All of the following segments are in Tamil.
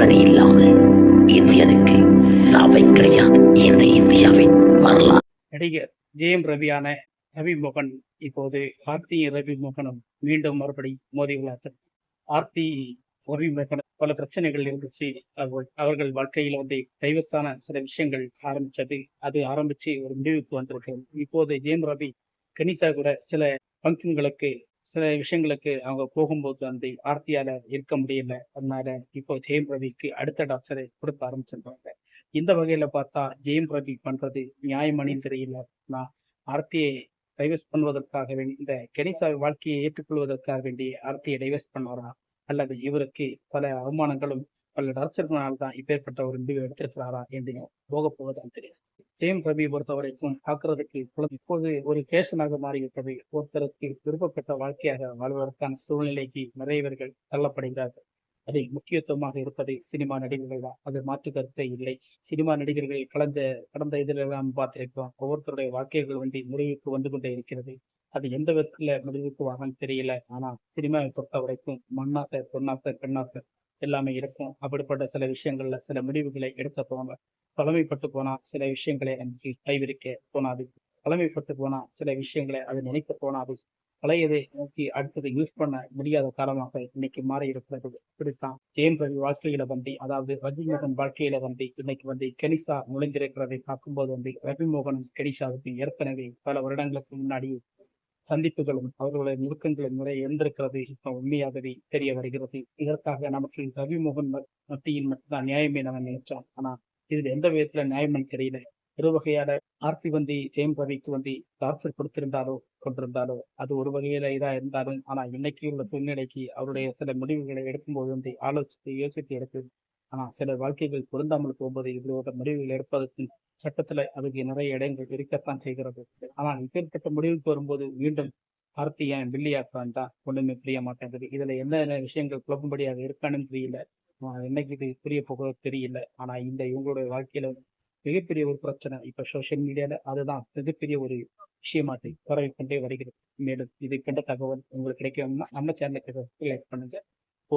சரி இல்லாம இந்தியாவுக்கு சபை கிடையாது. இந்த இந்தியாவின் வரலாறு நடிகர் ஜெயம் ரவியான ரவி மோகன் இப்போது ஆர்த்தி ரவி மோகனும் மீண்டும் மறுபடி மோதி உள்ளார்கள். ஆர்த்தி ரவி மோகன் பல பிரச்சனைகள் இருந்துச்சு. அவர்கள் அவர்கள் வாழ்க்கையில் வந்து டைவர்ஸான சில விஷயங்கள் ஆரம்பிச்சது. அது ஆரம்பிச்சு ஒரு முடிவுக்கு வந்திருக்கு. இப்போது ஜெயம் ரவி கனிஷா கூட சில ஃபங்க்ஷன்களுக்கு சில விஷயங்களுக்கு அவங்க போகும்போது அந்த ஆர்த்தியால இருக்க முடியல. அதனால இப்போ ஜெயம் ரவிக்கு அடுத்த டாக்டரை கொடுக்க ஆரம்பிச்சிருக்காங்க. இந்த வகையில பார்த்தா ஜெயம் ரவி பண்றது நியாயமணின்னு தெரியல. நான் ஆர்த்தியை டைவர்ஸ் பண்ணுவதற்காக இந்த கெனிசா வாழ்க்கையை ஏற்றுக்கொள்வதற்காக வேண்டி ஆர்த்தியை டைவர்ஸ் பண்ணாரா? அல்லது இவருக்கு பல அவமானங்களும் பல டாக்டர்னால்தான் தான் இப்பேற்பட்ட ஒரு முடிவு எடுத்திருக்கிறாரா? என்று போக போவதான் தெரியும். ஜெயம் ரவி பொறுத்த வரைக்கும் இப்போது ஒரு ஃபேஷனாக மாறிவிட்டது. ஒருத்தருக்கு விருப்பப்பட்ட வாழ்க்கையாக வாழ்வதற்கான சூழ்நிலைக்கு நிறையவர்கள் தள்ளப்படுகிறார்கள். அதில் முக்கியத்துவமாக இருப்பது சினிமா நடிகர்கள் தான். அது மாற்று கருத்தே இல்லை. சினிமா நடிகர்கள் கடந்த கடந்த இதிலெல்லாம் பார்த்திருக்கோம் ஒவ்வொருத்தருடைய வாழ்க்கைகள் வந்து முறைவுக்கு வந்து கொண்டே இருக்கிறது. அது எந்த விதத்துல முடிவுக்கு வாங்கன்னு தெரியல. ஆனா சினிமாவை பொறுத்த வரைக்கும் மண்ணாசை பொன்னாசை பெண்ணாசை எல்லாமே இருக்கும். அப்படிப்பட்ட சில விஷயங்கள்ல சில முடிவுகளை எடுக்க போவாங்க. பழமைப்பட்டு போனா சில விஷயங்களை அன்றைக்கு கைவிரிக்க தோணாது. பழமைப்பட்டு போனா சில விஷயங்களை அது நினைக்க தோணாது. பழையதை நோக்கி அடுத்தது யூஸ் பண்ண முடியாத காரணமாக இன்னைக்கு மாறி இருக்கிறது இப்படித்தான் ஜெயம் ரவி வாழ்க்கையில வந்து அதாவது ரஜினிமோகன் வாழ்க்கையில வந்து இன்னைக்கு வந்து கெனிசா நுழைந்திருக்கிறதை பார்க்கும்போது வந்து ரவிமோகனும் கெனிஷாவுக்கு ஏற்கனவே பல வருடங்களுக்கு முன்னாடி சந்திப்புகளும் அவர்களுடைய நுணுக்கங்களும் முறை எழுந்திருக்கிறது உண்மையாகவே தெரிய வருகிறது. இதற்காக நமக்கு ரவி மோகன் மத்தியில் மட்டும்தான் நியாயமே நம்ம நினைச்சோம். ஆனா இதுல எந்த விதத்துல நியாயமும் தெரியல. ஒரு வகையான ஆர்த்தி வந்து ஜெயம் ரவிக்கு வந்து டார்ச்சர் கொடுத்திருந்தாலோ கொண்டிருந்தாலோ அது ஒரு வகையில இதா இருந்தாலும் ஆனா இன்னைக்கு உள்ள சூழ்நிலைக்கு அவருடைய சில முடிவுகளை எடுக்கும்போது வந்து ஆலோசித்து யோசித்து எடுத்து ஆனால் சில வாழ்க்கைகள் பொருந்தாமல் போகும்போது இவரோட முடிவுகள் எடுப்பதற்கு சட்டத்தில் அதுக்கு நிறைய இடங்கள் இருக்கத்தான் செய்கிறது. ஆனால் இப்பேற்பட்ட முடிவுக்கு வரும்போது மீண்டும் ஆர்த்தி ஏன் பில்லியாக்குறான் தான் ஒன்றுமே புரிய மாட்டேங்குது. இதில் என்னென்ன விஷயங்கள் குழம்பும்படியாக இருக்கான்னு தெரியல. என்னைக்கு இது புரிய போகிறதோ தெரியல. ஆனால் இந்த இவங்களுடைய வாழ்க்கையில மிகப்பெரிய ஒரு பிரச்சனை. இப்போ சோசியல் மீடியாவில் அதுதான் மிகப்பெரிய ஒரு விஷயமாட்டி பரவி கொண்டே வருகிறது. மேலும் இது கண்ட தகவல் உங்களுக்கு கிடைக்கணும்னா நம்ம சேனலுக்கு லைக் பண்ணுங்க.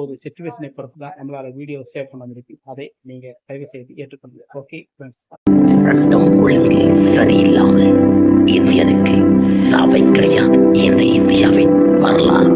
ஒரு சுச்சுவேஷனை பொறுத்து தான் நம்மளால வீடியோ சேவ் பண்ண முடியும். அதை நீங்க தயவு செய்து ஏற்றுக்கொள்ளுங்க. ஓகே ஃப்ரெண்ட்ஸ் சட்டம் ஒழுங்கு சரியில்லாமல் இந்தியனுக்கு சாவை கிடையாது. இந்த இந்தியாவின் வரலாறு.